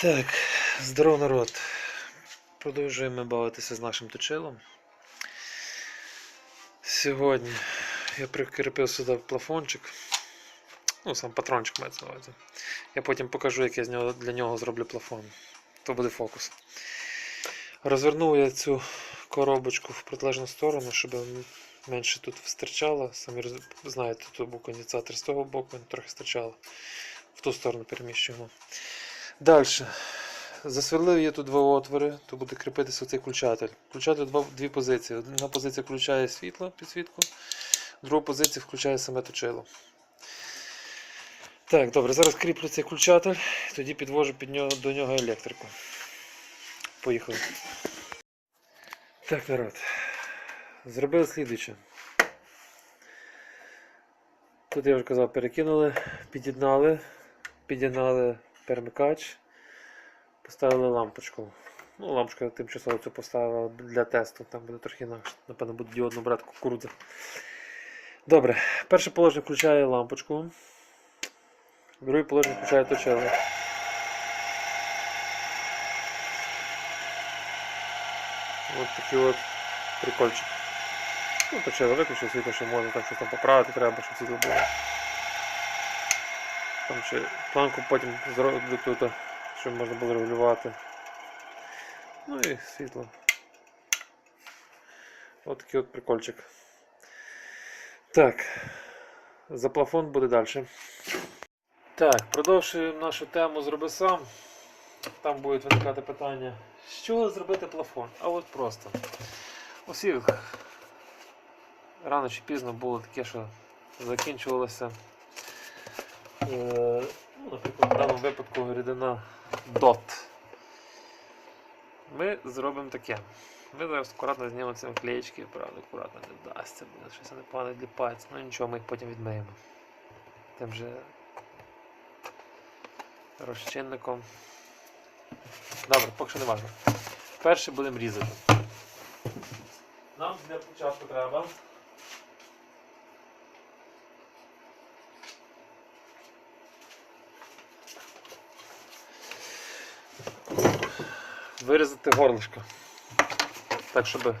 Так, здоров народ. Продовжуємо бавитися з нашим точилом. Сьогодні я прикріпив сюди плафончик. Ну, сам патрончик мається на. Я потім покажу, як я з нього, для нього зроблю плафон. То буде фокус. Розвернув я цю коробочку в протилежну сторону, щоб менше тут стирчало. Самі знаєте, тут був конденсатор з того боку, він трохи стирчало. В ту сторону переміщуємо. Далі. Засверлив я тут два отвори, то буде кріпитися цей включатель. Включатель два, дві позиції. Одна позиція включає світло, підсвітку, друга позиція включає саме точило. Так, добре, зараз кріплю цей включатель, тоді підвожу під нього, до нього електрику. Поїхали. Так, народ. Зробили слідуюче. Тут я вже казав, перекинули, під'єднали, під'єднали перемикач, поставили лампочку. Ну, лампочку я тимчасово цю поставив для тесту, там буде трохи інакше. Напевно, буде діодно брати кукурудза. Добре, перше положення включає лампочку. Друге положення включає точило. Ось такий от прикольчик. Ну, точило виключив світло, що можна там щось там поправити, треба, щоб світло було. Там ще планку потім зроблю тут, щоб можна було регулювати. Ну і світло. Ось такий от прикольчик. Так, за плафон буде далі. Так, продовжуємо нашу тему зроби сам. Там будуть виникати питання, з чого зробити плафон? А от просто. Усіх рано чи пізно було таке, що закінчувалося. Е, ну, наприклад, в даному випадку рідина DOT. Ми зробимо таке. Ми зараз акуратно знімемо ці наклеєчки, правда, акуратно не вдасться, буде щось непогано відліпається. Ну нічого, ми їх потім відмиємо. Тим же розчинником. Добре, поки що не важливо. Перше будемо різати. Нам для початку треба. Вирізати горлышко. Так, щоб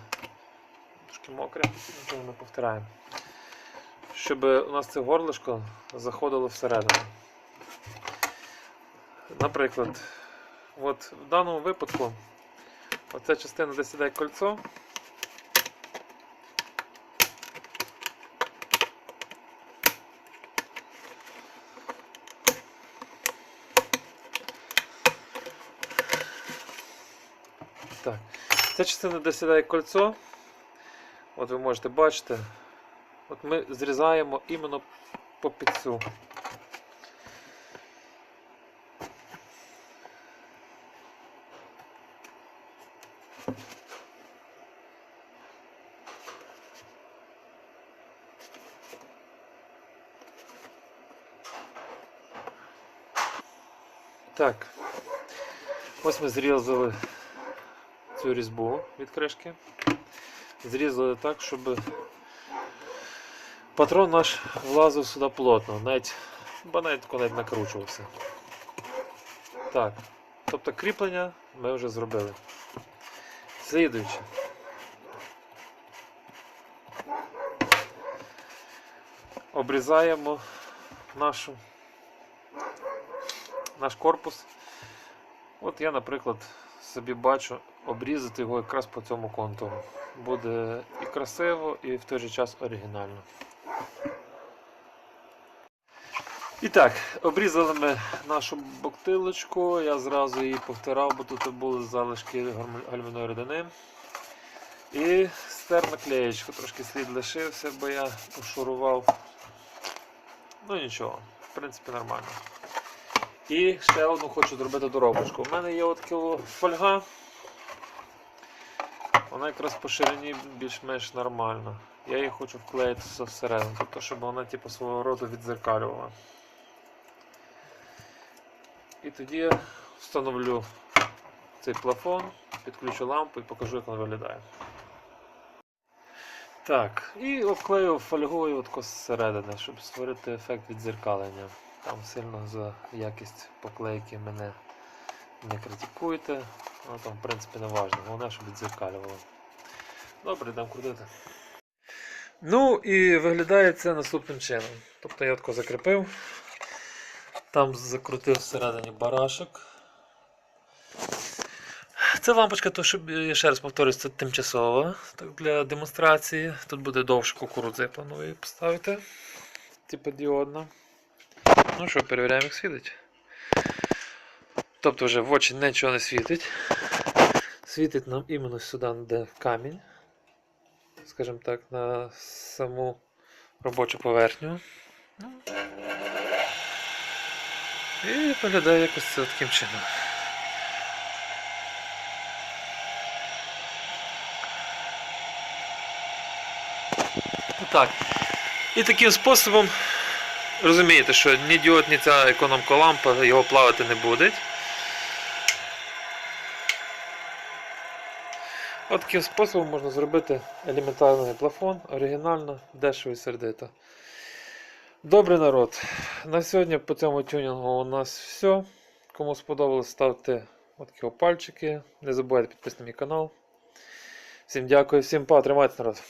трошки мокре, нічого не повтираємо. Щоб у нас це горлишко заходило всередину. Наприклад, от в даному випадку оця частина, десь сідає кольцо. Так. Ця частина, де сідає кольцо, от ви можете бачити, от ми зрізаємо іменно по підцю. Так, ось ми зрізали цю різьбу від кришки. Зрізали так, щоб патрон наш влазив сюди плотно, навіть, бо навіть навіть накручувався. Так, тобто кріплення ми вже зробили. Слідуюче. Обрізаємо нашу, наш корпус. От я, наприклад, собі бачу обрізати його якраз по цьому контуру. Буде і красиво, і в той же час оригінально. І так, обрізали ми нашу боктилочку, я зразу її повтирав, бо тут були залишки гальмівної рідини. І стер наклеєчку, трошки слід лишився, бо я пошурував. Ну нічого, в принципі нормально. І ще одну хочу зробити доробочку. У мене є от фольга. Вона якраз по ширині більш-менш нормальна. Я її хочу вклеїти все всередину, тобто, щоб вона типу, свого роду відзеркалювала. І тоді я встановлю цей плафон, підключу лампу і покажу, як вона виглядає. Так, і обклею фольгою зсередини, щоб створити ефект відзеркалення. Там сильно за якість поклейки мене Не критикуйте, воно там в принципі не важливо. Головне, щоб відзеркалювало. Добре, йдемо крутити. Ну і виглядає це наступним чином. Тобто я тако закріпив. Там закрутив всередині барашок. Це лампочка, то щоб я ще раз повторюсь, це тимчасова. Так, для демонстрації. Тут буде довше кукурудзи, планую поставити. Типу діодна. Ну що, перевіряємо, як світить. Тобто вже в очі нічого не світить. Світить нам іменно сюди, де камінь. Скажімо так, на саму робочу поверхню. Ну. І виглядає якось це таким чином. Так. І таким способом розумієте, що ні діод, ні ця економка лампа його плавати не буде. От таким способом можна зробити елементарний плафон, оригінально, дешево і сердито. Добрий народ. На сьогодні по цьому тюнінгу у нас все. Кому сподобалось, ставте такі пальчики. Не забувайте підписати на мій канал. Всім дякую, всім па, тримайте народ.